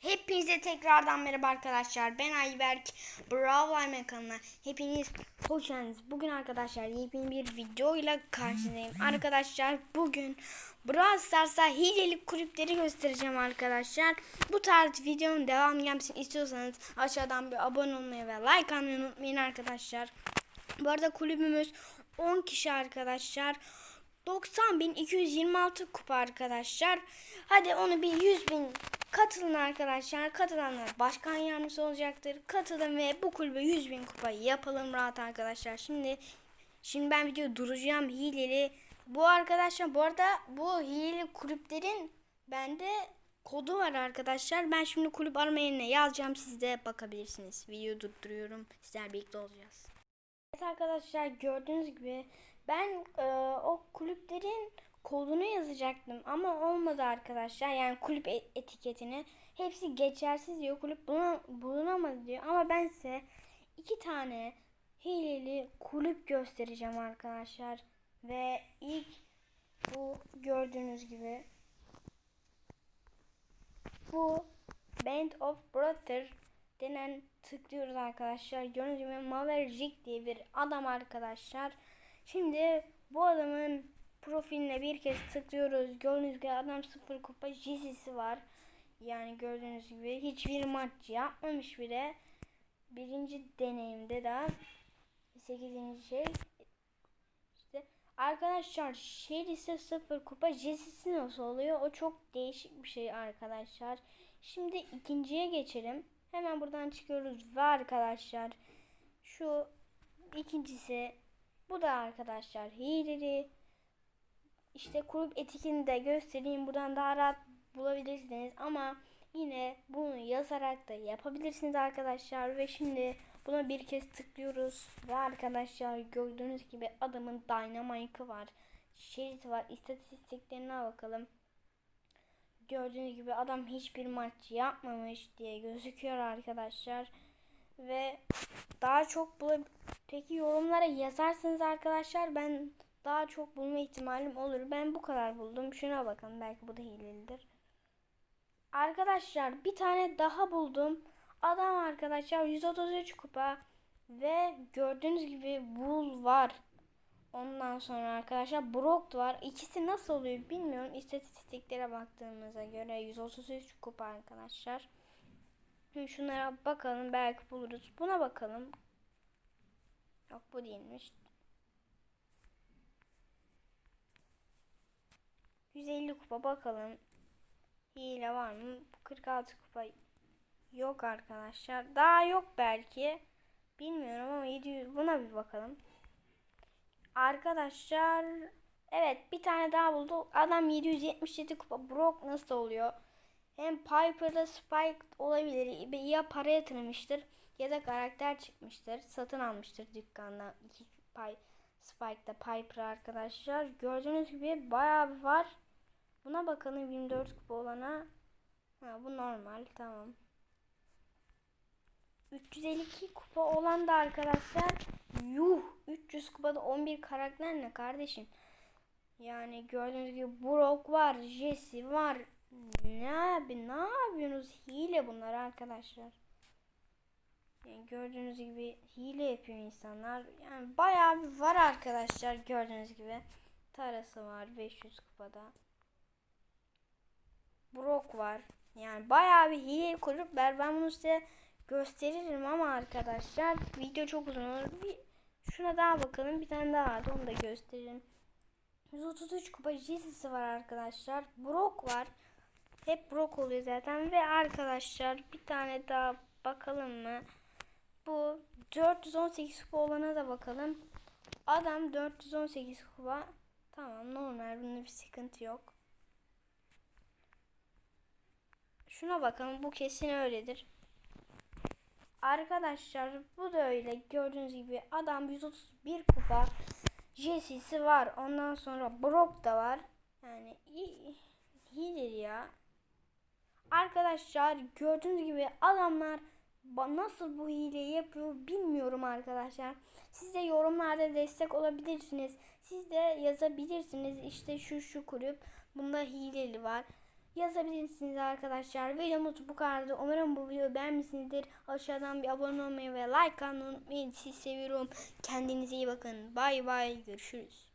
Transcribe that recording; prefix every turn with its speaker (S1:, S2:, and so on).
S1: Hepinize tekrardan merhaba arkadaşlar. Ben Ayberk. Bravo Aymen kanalına. Hepiniz hoş geldiniz. Bugün arkadaşlar yepyeni bir video ile karşınızdayım. Arkadaşlar bugün Brawl Stars'a hileli kulüpleri göstereceğim arkadaşlar. Bu tarz videonun devamı gelmesini istiyorsanız aşağıdan bir abone olmayı ve like atmayı unutmayın arkadaşlar. Bu arada kulübümüz 10 kişi arkadaşlar. 90.226 kupa arkadaşlar. Hadi onu bir 100.000 katılın arkadaşlar. Katılanlar başkan yardımcısı olacaktır. Katılın ve bu kulübe 100.000 kupa yapalım rahat arkadaşlar. Şimdi şimdi ben video duracağım hileli. Bu arkadaşlar bu arada bu hileli kulüplerin bende kodu var arkadaşlar. Ben şimdi kulüp arama yerine yazacağım. Siz de bakabilirsiniz. Video durduruyorum. Sizler birlikte olacağız. Evet arkadaşlar gördüğünüz gibi ben e, o kulüplerin kodunu yazacaktım ama olmadı arkadaşlar. Yani kulüp e- etiketini hepsi geçersiz diyor. Kulüp buluna- bulunamadı diyor. Ama ben size iki tane hileli kulüp göstereceğim arkadaşlar. Ve ilk bu gördüğünüz gibi bu Band of Brother denen tıklıyoruz arkadaşlar. Gördüğünüz gibi Maverick diye bir adam arkadaşlar. Şimdi bu adamın profiline bir kez tıklıyoruz. Gördüğünüz gibi adam sıfır kupa jizisi var. Yani gördüğünüz gibi hiçbir maç yapmamış bile. Birinci deneyimde de sekizinci şey işte arkadaşlar Sherry'se sıfır kupa jizisi nasıl oluyor? O çok değişik bir şey arkadaşlar. Şimdi ikinciye geçelim. Hemen buradan çıkıyoruz ve arkadaşlar şu ikincisi bu da arkadaşlar hileli. İşte kulüp etikini de göstereyim. Buradan daha rahat bulabilirsiniz ama yine bunu yazarak da yapabilirsiniz arkadaşlar ve şimdi buna bir kez tıklıyoruz ve arkadaşlar gördüğünüz gibi adamın Dynamite'ı var. Şeriti var. İstatistiklerine bakalım. Gördüğünüz gibi adam hiçbir maç yapmamış diye gözüküyor arkadaşlar. Ve daha çok bulab Peki yorumlara yazarsanız arkadaşlar ben daha çok bulma ihtimalim olur. Ben bu kadar buldum. Şuna bakın belki bu da hilelidir. Arkadaşlar bir tane daha buldum. Adam arkadaşlar 133 kupa ve gördüğünüz gibi Bull var. Ondan sonra arkadaşlar Brock var. İkisi nasıl oluyor bilmiyorum. İstatistiklere baktığımıza göre 133 kupa arkadaşlar. Şimdi şunlara bakalım belki buluruz. Buna bakalım. Yok bu değilmiş. 150 kupa bakalım. Hile var mı? 46 kupa yok arkadaşlar. Daha yok belki. Bilmiyorum ama 700 buna bir bakalım. Arkadaşlar evet bir tane daha buldu. Adam 777 kupa. Brock nasıl oluyor? Hem Piper'da Spike olabilir. Ya para yatırmıştır ya da karakter çıkmıştır. Satın almıştır dükkandan. iki pay Spike'da Piper arkadaşlar. Gördüğünüz gibi bayağı bir var. Buna bakalım 24 kupa olana. Ha, bu normal tamam. 352 kupa olan da arkadaşlar yuh 300 kupada 11 karakter ne kardeşim? Yani gördüğünüz gibi Brock var, Jesse var. Ne abi ne yapıyorsunuz? Hile bunlar arkadaşlar. Yani gördüğünüz gibi hile yapıyor insanlar. Yani bayağı bir var arkadaşlar gördüğünüz gibi. Tarası var 500 kupada. Brock var. Yani bayağı bir hile kulüpler. Ben bunu size gösteririm ama arkadaşlar video çok uzun olur. Bir şuna daha bakalım. Bir tane daha vardı onu da gösteririm. 133 kupa Jesus'ı var arkadaşlar. Brock var. Hep Brock oluyor zaten ve arkadaşlar bir tane daha bakalım mı? Bu 418 kupa olana da bakalım. Adam 418 kupa. Tamam normal bunda bir sıkıntı yok. Şuna bakalım bu kesin öyledir. Arkadaşlar bu da öyle gördüğünüz gibi adam 131 kupa Jesse'si var. Ondan sonra Brock da var. Yani iyi, iyidir ya. Arkadaşlar gördüğünüz gibi adamlar nasıl bu hileyi yapıyor bilmiyorum arkadaşlar. Siz de yorumlarda destek olabilirsiniz. Siz de yazabilirsiniz. İşte şu şu kulüp bunda hileli var. yazabilirsiniz arkadaşlar. Videomuz bu kadardı. Umarım bu videoyu beğenmişsinizdir. Aşağıdan bir abone olmayı ve like atmayı unutmayın. Sizi seviyorum. Kendinize iyi bakın. Bay bay. Görüşürüz.